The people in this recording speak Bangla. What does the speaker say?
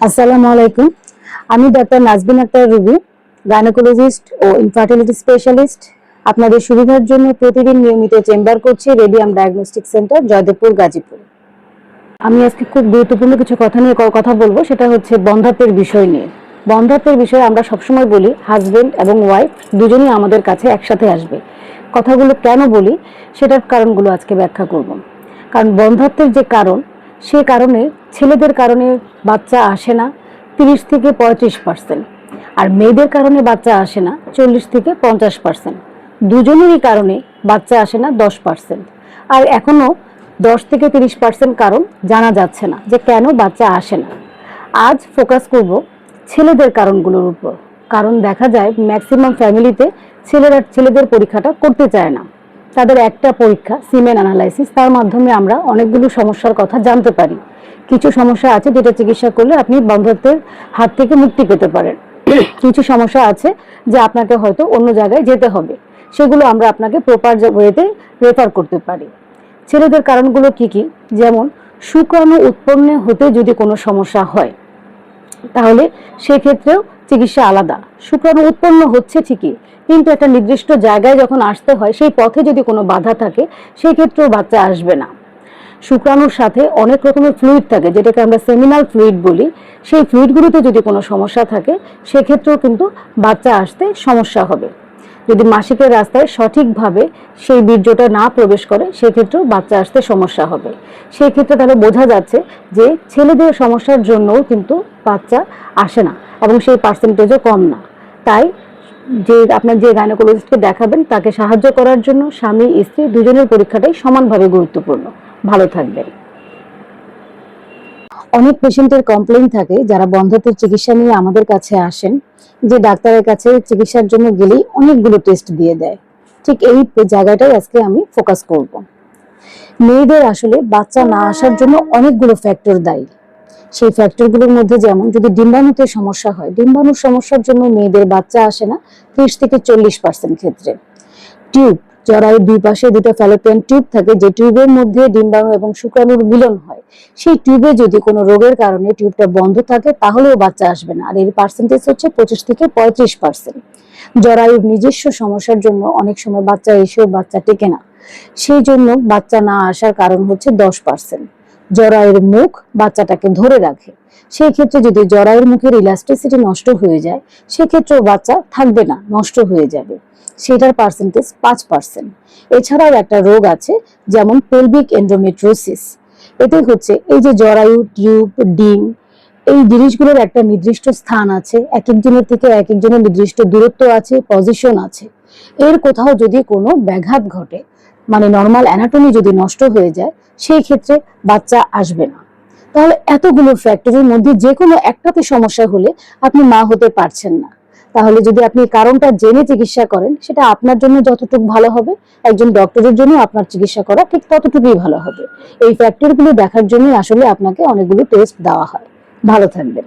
আসসালামু আলাইকুম। আমি ডক্টর নাজবিন আক্তার রুবি গাইনোকোলজিস্ট ও ইনফার্টিলিটি স্পেশালিস্ট আপনাদের সুবিধার জন্য প্রতিদিন নিয়মিত চেম্বার করছি Radium diagnostic centre, Joydebpur, Gazipur. আমি আজকে খুব গুরুত্বপূর্ণ কিছু কথা নিয়ে কথা বলব, সেটা হচ্ছে বন্ধাত্বের বিষয় নিয়ে। বন্ধাত্বের বিষয়ে আমরা সবসময় বলি হাজবেন্ড এবং ওয়াইফ দুজনেই আমাদের কাছে একসাথে আসবে। কথাগুলো কেন বলি, সেটার কারণগুলো আজকে ব্যাখ্যা করব। কারণ বন্ধাত্বের যে কারণ সে কারণে, ছেলেদের কারণে বাচ্চা আসে না তিরিশ থেকে পঁয়ত্রিশ পার্সেন্ট। আর মেয়েদের কারণে বাচ্চা আসে না চল্লিশ থেকে পঞ্চাশ পার্সেন্ট। দুজনেরই কারণে বাচ্চা আসে না দশ পার্সেন্ট। আর এখনও দশ থেকে তিরিশ পার্সেন্ট কারণ জানা যাচ্ছে না যে কেন বাচ্চা আসে না। আজ ফোকাস করব ছেলেদের কারণগুলোর উপর। কারণ দেখা যায়, ম্যাক্সিমাম ফ্যামিলিতে ছেলেরা, ছেলেদের পরীক্ষাটা করতে চায় না। তাদের একটা পরীক্ষা, সিমেন অ্যানালাইসিস, তার মাধ্যমে আমরা অনেকগুলো সমস্যার কথা জানতে পারি। কিছু সমস্যা আছে যেটা চিকিৎসা করলে আপনি বন্ধত্বের হাত থেকে মুক্তি পেতে পারেন। কিছু সমস্যা আছে যে আপনাকে হয়তো অন্য জায়গায় যেতে হবে। সেগুলো আমরা আপনাকে প্রপার ওয়েতে রেফার করতে পারি। ছেলেদের কারণগুলো কি কি? যেমন শুক্রাণু উৎপন্ন হতে যদি কোনো সমস্যা হয় তাহলে সেক্ষেত্রেও চিকিৎসা আলাদা। শুক্রাণু উৎপন্ন হচ্ছে ঠিকই, কিন্তু একটা নির্দিষ্ট জায়গায় যখন আসতে হয়, সেই পথে যদি কোনো বাধা থাকে সেই ক্ষেত্রেও বাচ্চা আসবে না। শুক্রাণুর সাথে অনেক রকমের ফ্লুইড থাকে, যেটাকে আমরা সেমিনাল ফ্লুইড বলি। সেই ফ্লুইডগুলোতে যদি কোনো সমস্যা থাকে, সেক্ষেত্রেও কিন্তু বাচ্চা আসতে সমস্যা হবে। যদি মাসিকের রাস্তায় সঠিকভাবে সেই বীর্যটা না প্রবেশ করে, সেক্ষেত্রেও বাচ্চা আসতে সমস্যা হবে। সেই ক্ষেত্রে তাহলে বোঝা যাচ্ছে যে ছেলেদের সমস্যার জন্যও কিন্তু বাচ্চা আসে না এবং সেই পার্সেন্টেজও কম না। তাই যে আপনার যে গাইনোকোলজিস্টকে দেখাবেন, তাকে সাহায্য করার জন্য স্বামী, স্ত্রী দুজনের পরীক্ষাটাই সমানভাবে গুরুত্বপূর্ণ। ভালো থাকবেন। অনেক পেশেন্টের কমপ্লেন থাকে, যারা বন্ধাত্বের চিকিৎসা নিয়ে আমাদের কাছে আসেন, যে ডাক্তারের কাছে চিকিৎসার জন্য গেলেই অনেকগুলো টেস্ট দিয়ে দেয়। ঠিক এই জায়গাটাই আজকে আমি ফোকাস করব। মেয়েদের আসলে বাচ্চা না আসার জন্য অনেকগুলো ফ্যাক্টর দায়ী। সেই ফ্যাক্টরগুলোর মধ্যে যেমন যদি ডিম্বাণুতে সমস্যা হয়, ডিম্বাণুর সমস্যার জন্য মেয়েদের বাচ্চা আসে না ত্রিশ থেকে চল্লিশ পার্সেন্ট ক্ষেত্রে। টিউব জরায়ুর দুই পাশে দুটো ফ্যালোপিয়ান টিউব থাকে, যে টিউবের মধ্যে ডিম্বাণু এবং শুক্রাণুর মিলন হয়, সেই টিউবে যদি কোনো রোগের কারণে টিউবটা বন্ধ থাকে, তাহলেও বাচ্চা আসবে না। আর এর পার্সেন্টেজ হচ্ছে পঁচিশ থেকে পঁয়ত্রিশ পার্সেন্ট জরায়ুর নিজস্ব সমস্যার জন্য অনেক সময় বাচ্চা এসেও বাচ্চা টেকে না। সেই জন্য বাচ্চা না আসার কারণ হচ্ছে দশ পার্সেন্ট জরায়ুর মুখ বাচ্চাটাকে ধরে রাখে। সেই ক্ষেত্রে যদি জরায়ুর মুখের ইলাস্টিসিটি নষ্ট হয়ে যায়, সেক্ষেত্রেও বাচ্চা থাকবে না, নষ্ট হয়ে যাবে। সেটার পার্সেন্টেজ পাঁচ পার্সেন্ট এছাড়াও একটা রোগ আছে, যেমন পেলভিক এন্ড্রোমেট্রোসিস এতে হচ্ছে এই যে জরায়ু, টিউব, ডিম, এই জিনিসগুলোর একটা নির্দিষ্ট স্থান আছে। এক একজনের থেকে এক একজনের নির্দিষ্ট দূরত্ব আছে পজিশন আছে। এর কোথাও যদি কোনো ব্যাঘাত ঘটে মানে নর্মাল অ্যানাটমি যদি নষ্ট হয়ে যায়, সেই ক্ষেত্রে বাচ্চা আসবে না। তাহলে এতগুলো ফ্যাক্টরির মধ্যে যে কোনো একটাতে সমস্যা হলে আপনি মা হতে পারছেন না। তাহলে যদি আপনি কারণটা জেনে চিকিৎসা করেন, সেটা আপনার জন্য যতটুকু ভালো হবে, একজন ডক্টরের জন্য আপনার চিকিৎসা করা ঠিক ততটুকুই ভালো হবে। এই ফ্যাক্টরগুলো দেখার জন্য আসলে আপনাকে অনেকগুলো টেস্ট দেওয়া হয়। ভালো থাকবেন।